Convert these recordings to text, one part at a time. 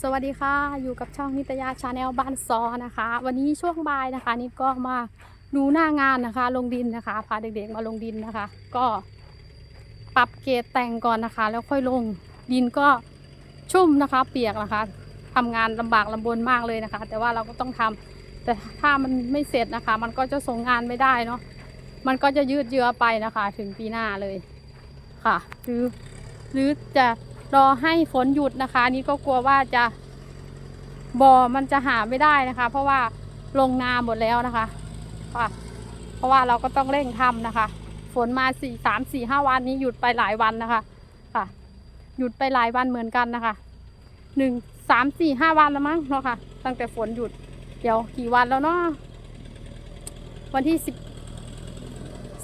สวัสดีค่ะ อยู่กับช่องนิตยาชาแนลบ้านซอนะคะ วันนี้ช่วงบ่ายนะคะ นิดก็มาดูหน้างานนะคะ ลงดินนะคะ พาเด็กๆมาลงดินนะคะ ก็ปรับเกรดแต่งก่อนนะคะ แล้วค่อยลงดินก็ชุ่มนะคะ เปียกนะคะทำงานลำบากลำบนมากเลยนะคะ แต่ว่าเราก็ต้องทำแต่ถ้ามันไม่เสร็จนะคะ มันก็จะส่งงานไม่ได้เนาะมันก็จะยืดเยื้อไปนะคะ ถึงปีหน้าเลยค่ะ หรือหรือจะ รอให้ฝนหยุดนะคะนี่ก็กลัวว่าจะบ่อมันจะหาไม่ได้นะคะ เพราะว่าลงนาหมดแล้วนะคะค่ะเพราะว่าเราก็ต้องเร่งทำนะคะ ฝนมาสี่สามสี่ห้าวันนี้หยุดไปหลายวันนะคะ ค่ะ หยุดไปหลายวันเหมือนกันนะคะหนึ่งสามสี่ห้าวันแล้วมั้งเนาะค่ะ ตั้งแต่ฝนหยุด เดี๋ยวกี่วันแล้วเนาะวันที่สิบ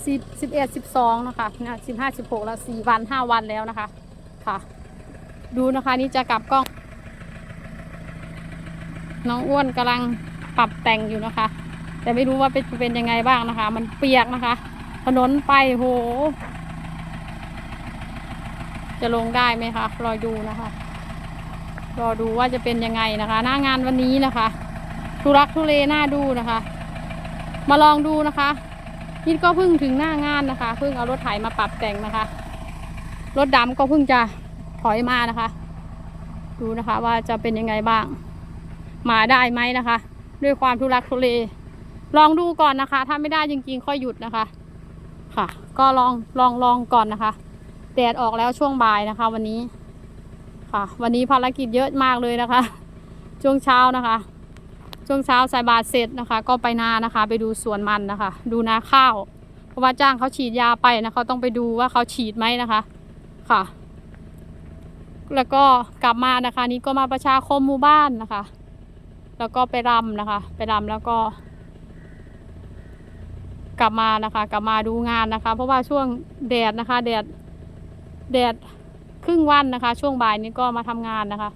สิบสิบเอ็ดสิบสองนะคะนะสิบห้าสิบหกแล้วสี่วันห้าวันแล้วนะคะ ค่ะ ดูนะคะนี่จะกลับกล้อง น้องอ้วนกำลังปรับแต่งอยู่นะคะ แต่ไม่รู้ว่าเป็นเป็นยังไงบ้างนะคะ มันเปียกนะคะ ถนนไปโห จะลงได้ไหมคะรอดูนะคะ รอดูว่าจะเป็นยังไงนะคะ หน้างานวันนี้นะคะทุรักทุเลน่าดูนะคะ มาลองดูนะคะนี่ก็เพิ่งถึงหน้างานนะคะ เพิ่งเอารถไถมาปรับแต่งนะคะ รถดำก็เพิ่งจะ ถอยมานะคะ ดูนะคะว่าจะเป็นยังไงบ้าง มาได้ไหมนะคะ ด้วยความทุรักทุเลลองดูก่อนนะคะ ถ้าไม่ได้จริงๆ ค่อยหยุดนะคะ ค่ะ ก็ลองลองลองก่อนนะคะแดดออกแล้วช่วงบ่ายนะคะ วันนี้ ค่ะ วันนี้ภารกิจเยอะมากเลยนะคะ ช่วงเช้านะคะ ช่วงเช้าใส่บาตรเสร็จนะคะ ก็ไปนานะคะ ไปดูสวนมันนะคะ ดูนาข้าว เพราะว่าจ้างเขาฉีดยาไปนะเขาต้องไปดูว่าเขาฉีดไหมนะคะ ค่ะ แล้วก็กลับมานะคะ นี้ก็มาประชาคมหมู่บ้านนะคะ แล้วก็ไปรำนะคะ ไปรำแล้วก็ กลับมานะคะ กลับมาดูงานนะคะ เพราะว่าช่วงแดดนะคะ แดดแดดครึ่งวันนะคะ ช่วงบ่ายนี้ก็มาทำงานนะคะ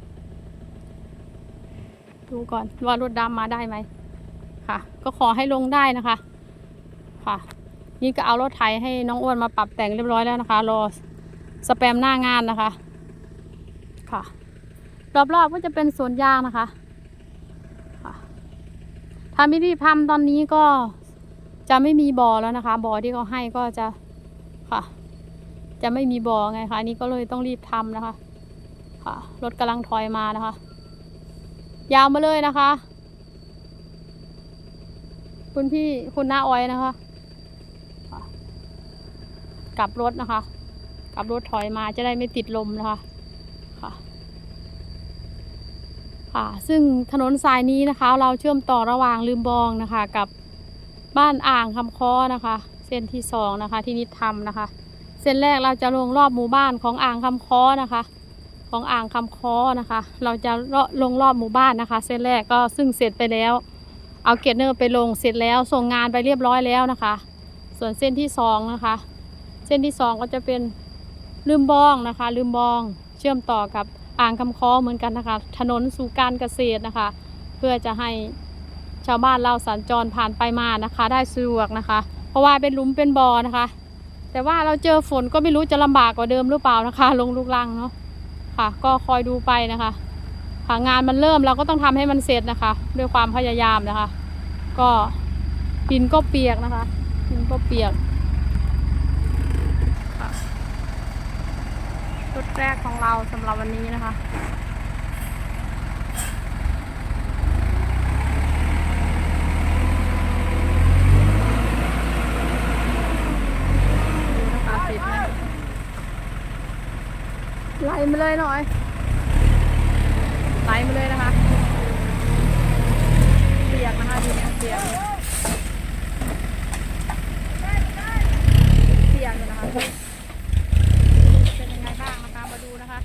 ดูก่อนว่ารถดำมาได้ไหมค่ะ ก็ขอให้ลงได้นะคะค่ะนี่ก็เอารถไถให้น้องอ้วนมาปรับแต่งเรียบร้อยแล้วนะคะ รอสแปมหน้างานนะคะ ค่ะ รอบๆก็จะเป็นสวนยางนะคะค่ะถ้าไม่รีบทำตอนนี้ก็จะไม่มีบ่อแล้วนะคะบ่อที่เขาให้ก็จะค่ะ จะไม่มีบ่อไงคะอันนี้ก็เลยต้องรีบทำนะคะ ค่ะ รถกำลังถอยมานะคะ ยาวมาเลยนะคะ คุณพี่คุณน้าอ้อยนะคะกลับรถนะคะ กลับรถถอยมาจะได้ไม่ติดลมนะคะ ค่ะ ซึ่งถนนสายนี้นะคะ เราเชื่อมต่อระหว่างลืมบองนะคะ กับบ้านอ่างคำค้อนะคะ เส้นที่สองนะคะที่นิดทำนะคะ เส้นแรกเราจะลงรอบหมู่บ้านของอ่างคำค้อนะคะ ของอ่างคำค้อนะคะ เราจะลงรอบหมู่บ้านนะคะ เส้นแรกก็ซึ่งเสร็จไปแล้ว เอาเกตเนอร์ไปลงเสร็จแล้วส่งงานไปเรียบร้อยแล้วนะคะ ส่วนเส้นที่สองนะคะ เส้นที่สองก็จะเป็นลืมบองนะคะ ลืมบองเชื่อมต่อกับ อ่างคำคอเหมือนกันนะคะ ถนนสู่การเกษตรนะคะ เพื่อจะให้ชาวบ้านเราสัญจรผ่านไปมานะคะ ได้สะดวกนะคะ เพราะว่าเป็นหลุมเป็นบ่อนะคะ แต่ว่าเราเจอฝนก็ไม่รู้จะลำบากกว่าเดิมหรือเปล่านะคะ ลงลูกลังเนาะค่ะ ก็คอยดูไปนะคะค่ะงานมันเริ่มเราก็ต้องทำให้มันเสร็จนะคะ ด้วยความพยายามนะคะ ก็ดินก็เปียกนะคะดินก็เปียกค่ะ ชุดแรกของเราสำหรับวันนี้นะคะดูนะคะติดนะไล่มาเลยหน่อยไล่มาเลยนะคะ เปียกนะคะทีนี้เปียกเปียกอยู่นะคะ เป็นยังไงบ้างนะคะ มาดูนะคะ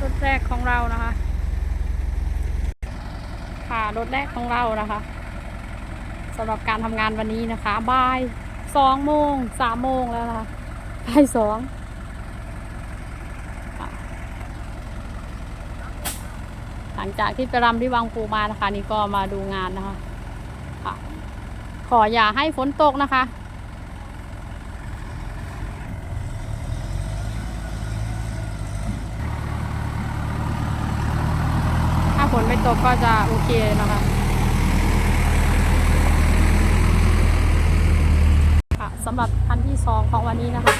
รถแรกของ เรานะคะ ค่ะรถแรกของเรานะคะสำหรับการทำงานวันนี้นะคะบ่ายสองโมงสามโมงแล้วนะคะบ่ายสองค่ะไถลังจากที่ไปรำที่วังปูมานะคะ นี่ก็มาดูงานนะคะ ค่ะ ขออย่าให้ฝนตกนะคะ ถ้าฝ นไม่ตกก็จะโอเคนะคะค่ะสำหรับคันที่สองของวันนี้นะคะ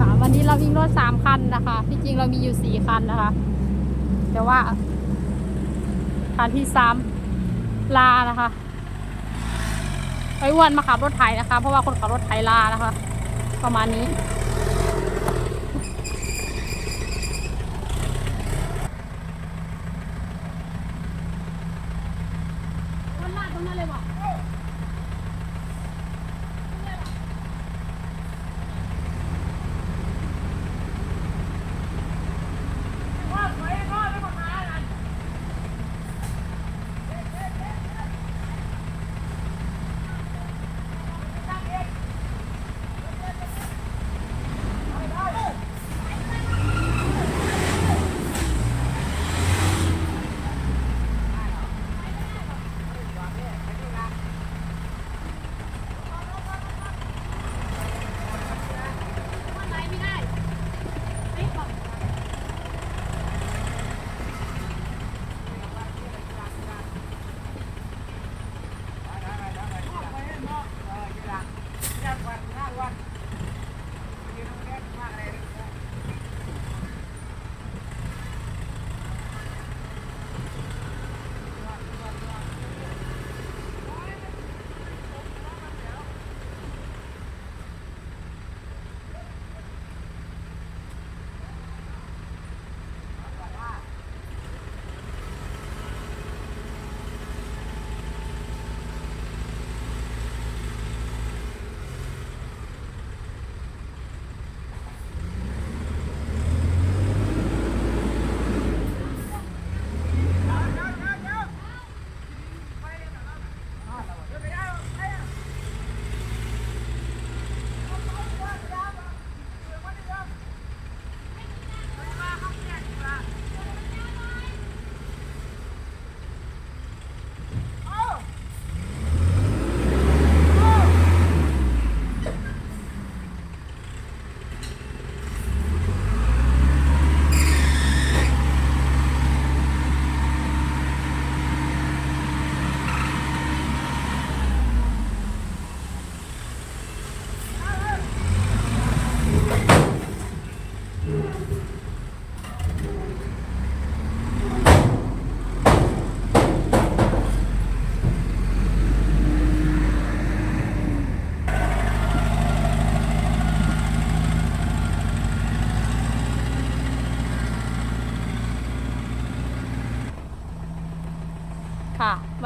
ค่ะวันนี้เราวิ่งรถสามคันนะคะ ที่จริงเรามีอยู่สี่คันนะคะ แต่ว่าคันที่สามลานะคะ ไอ้อ้วนมาขับรถไถนะคะ เพราะว่าคนขับรถไถลานะคะ ประมาณนี้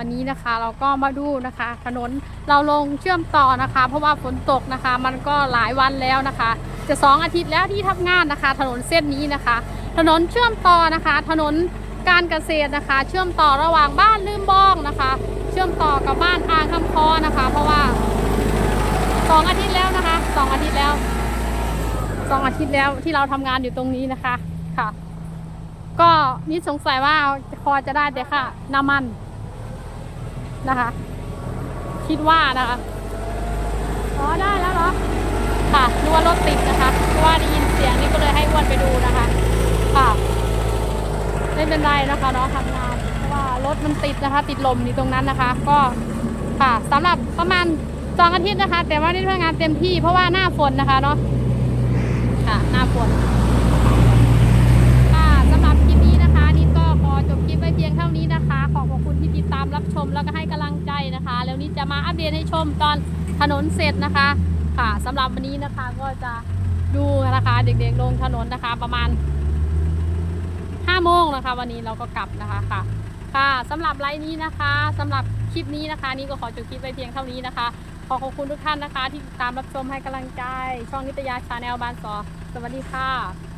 วันนี้นะคะ เราก็มาดูนะคะ ถนนเราลงเชื่อมต่อนะคะ เพราะว่าฝนตกนะคะ มันก็หลายวันแล้วนะคะ จะสองอาทิตย์แล้วที่ทำงานนะคะ ถนนเส้นนี้นะคะ ถนนเชื่อมต่อนะคะ ถนนการเกษตรนะคะ เชื่อมต่อระหว่างบ้านลืมบ้องนะคะ เชื่อมต่อกับบ้านอ่างคำคอนะคะ เพราะว่าสองอาทิตย์แล้วนะคะสองอาทิตย์แล้วสองอาทิตย์แล้วที่เราทำงานอยู่ตรงนี้นะคะค่ะ ก็นี่สงสัยว่าพอจะได้แต่ค่ะน้ำมัน นะคะ คิดว่านะคะอ๋อได้แล้วเหรอค่ะนึกว่ารถติดนะคะเพราะว่าได้ยินเสียงนี่ก็เลยให้อ้วนไปดูนะคะ ค่ะไม่เป็นไรนะคะเนาะทำงานเพราะว่ารถมันติดนะคะ ติดลมอยู่ตรงนั้นนะคะ ก็ค่ะสำหรับประมาณสองอาทิตย์นะคะ แต่ว่านี่ทำงานเต็มที่เพราะว่าหน้าฝนนะคะเนาะค่ะหน้าฝนค่ะสำหรับคลิปนี้นะคะ นี่ก็ขอจบคลิปไว้เพียงเท่านี้นะคะามรับชมแล้วก็ให้กำลังใจนะคะ แล้วนี้จะมาอัปเดตให้ชมตอนถนนเสร็จนะคะ ค่ะสำหรับวันนี้นะคะก็จะดูนะคะเด็กๆลงถนนนะคะ ประมาณ5โมงนะคะ วันนี้เราก็กลับนะคะค่ะ ค่ะสำหรับไลน์นี้นะคะสำหรับคลิปนี้นะคะ นี่ก็ขอจบคลิปไว้เพียงเท่านี้นะคะ ขอขอบคุณทุกท่านนะคะ ที่ติดตามรับชมให้กำลังใจ ช่องนิตยาชาแนลบานสอสวัสดีค่ะ